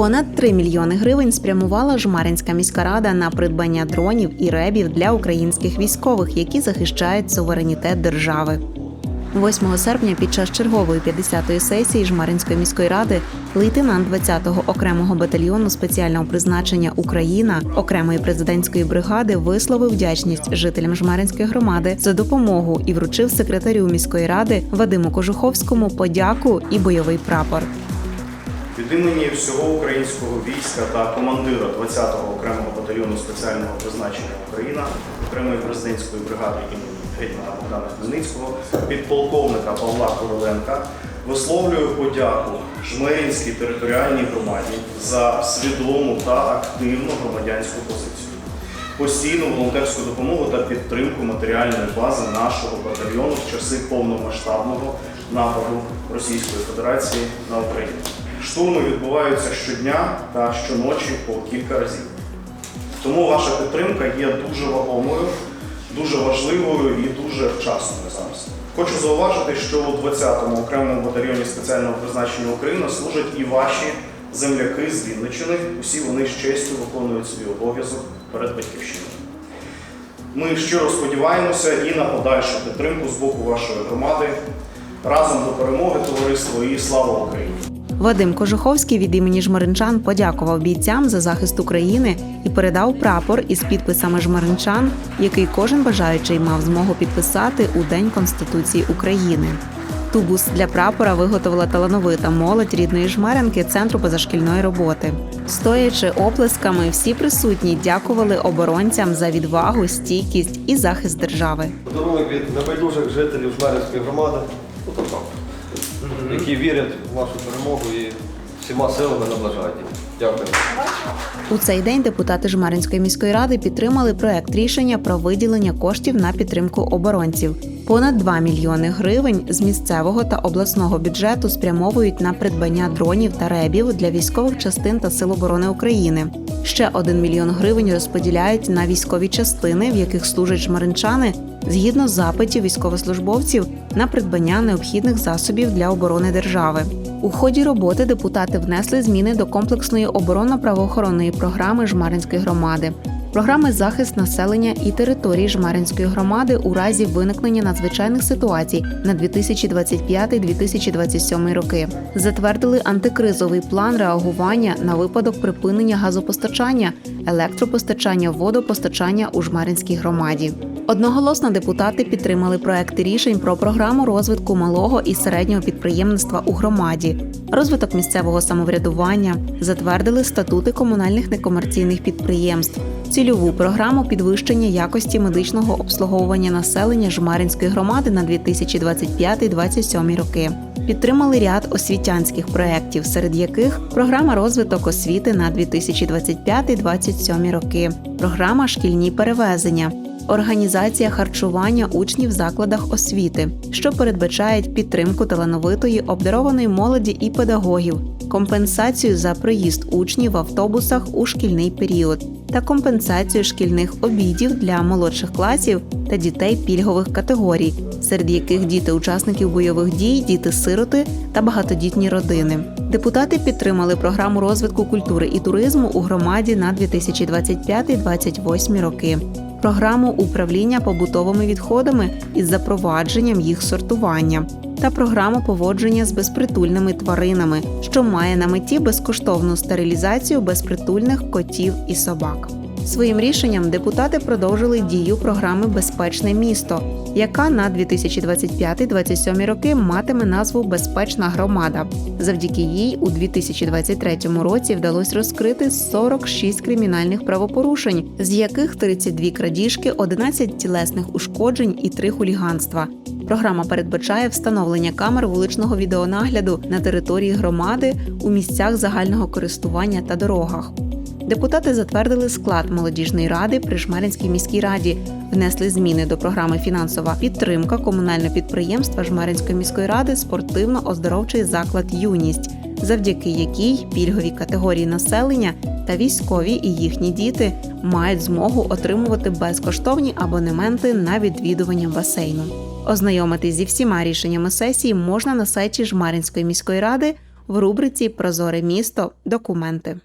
Понад 3 мільйони гривень спрямувала Жмаринська міська рада на придбання дронів і ребів для українських військових, які захищають суверенітет держави. 8 серпня під час чергової 50-ї сесії Жмаринської міської ради лейтенант 20-го окремого батальйону спеціального призначення Україна окремої президентської бригади висловив вдячність жителям Жмаринської громади за допомогу і вручив секретарю міської ради Вадиму Кожуховському подяку і бойовий прапор. Від імені всього українського війська та командира 20-го окремого батальйону спеціального призначення Україна окремої президентської бригади імені гетьмана Богдана Хмельницького, підполковника Павла Короленка висловлюю подяку Жмеринській територіальній громаді за свідому та активну громадянську позицію, постійну волонтерську допомогу та підтримку матеріальної бази нашого батальйону в часи повномасштабного нападу Російської Федерації на Україну. Штурми відбуваються щодня та щоночі по кілька разів. Тому ваша підтримка є дуже вагомою, дуже важливою і дуже вчасною зараз. Хочу зауважити, що у 20-му окремому батальйоні спеціального призначення Україна служать і ваші земляки з Вінниччини. Усі вони з честю виконують свій обов'язок перед батьківщиною. Ми щиро сподіваємося і на подальшу підтримку з боку вашої громади. Разом до перемоги, товариство і слава Україні! Вадим Кожуховський від імені жмаринчан подякував бійцям за захист України і передав прапор із підписами жмаринчан, який кожен бажаючий мав змогу підписати у День Конституції України. Тубус для прапора виготовила талановита молодь рідної жмеренки центру позашкільної роботи. Стоячи оплесками, всі присутні дякували оборонцям за відвагу, стійкість і захист держави. Подарунок від небайдужих жителів Жмеринської громади, які вірять в вашу перемогу і всіма силами наближають. Дякую. У цей день депутати Жмаринської міської ради підтримали проект рішення про виділення коштів на підтримку оборонців. Понад 2 мільйони гривень з місцевого та обласного бюджету спрямовують на придбання дронів та ребів для військових частин та Сил оборони України. Ще 1 мільйон гривень розподіляють на військові частини, в яких служать жмаринчани, згідно запитів військовослужбовців на придбання необхідних засобів для оборони держави. У ході роботи депутати внесли зміни до комплексної оборонно-правоохоронної програми Жмаринської громади. Програми захист населення і території Жмаринської громади у разі виникнення надзвичайних ситуацій на 2025-2027 роки. Затвердили антикризовий план реагування на випадок припинення газопостачання, електропостачання, водопостачання у Жмаринській громаді. Одноголосно депутати підтримали проекти рішень про програму розвитку малого і середнього підприємництва у громаді, розвиток місцевого самоврядування, затвердили статути комунальних некомерційних підприємств, цільову програму підвищення якості медичного обслуговування населення Жмаринської громади на 2025-2027 роки. Підтримали ряд освітянських проєктів, серед яких програма розвиток освіти на 2025-2027 роки, програма шкільні перевезення, організація харчування учнів в закладах освіти, що передбачають підтримку талановитої обдарованої молоді і педагогів, компенсацію за проїзд учнів в автобусах у шкільний період та компенсацію шкільних обідів для молодших класів та дітей пільгових категорій, серед яких діти учасників бойових дій, діти-сироти та багатодітні родини. Депутати підтримали програму розвитку культури і туризму у громаді на 2025-2028 роки. Програму управління побутовими відходами із запровадженням їх сортування та програму поводження з безпритульними тваринами, що має на меті безкоштовну стерилізацію безпритульних котів і собак. Своїм рішенням депутати продовжили дію програми Безпечне місто, яка на 2025-2027 роки матиме назву Безпечна громада. Завдяки їй у 2023 році вдалося розкрити 46 кримінальних правопорушень, з яких 32 крадіжки, 11 тілесних ушкоджень і 3 хуліганства. Програма передбачає встановлення камер вуличного відеонагляду на території громади у місцях загального користування та дорогах. Депутати затвердили склад молодіжної ради при Жмеринській міській раді, внесли зміни до програми фінансова підтримка комунального підприємства Жмеринської міської ради спортивно-оздоровчий заклад Юність, завдяки якій пільгові категорії населення та військові і їхні діти мають змогу отримувати безкоштовні абонементи на відвідування басейну. Ознайомитись зі всіма рішеннями сесії можна на сайті Жмаринської міської ради в рубриці Прозоре місто. Документи.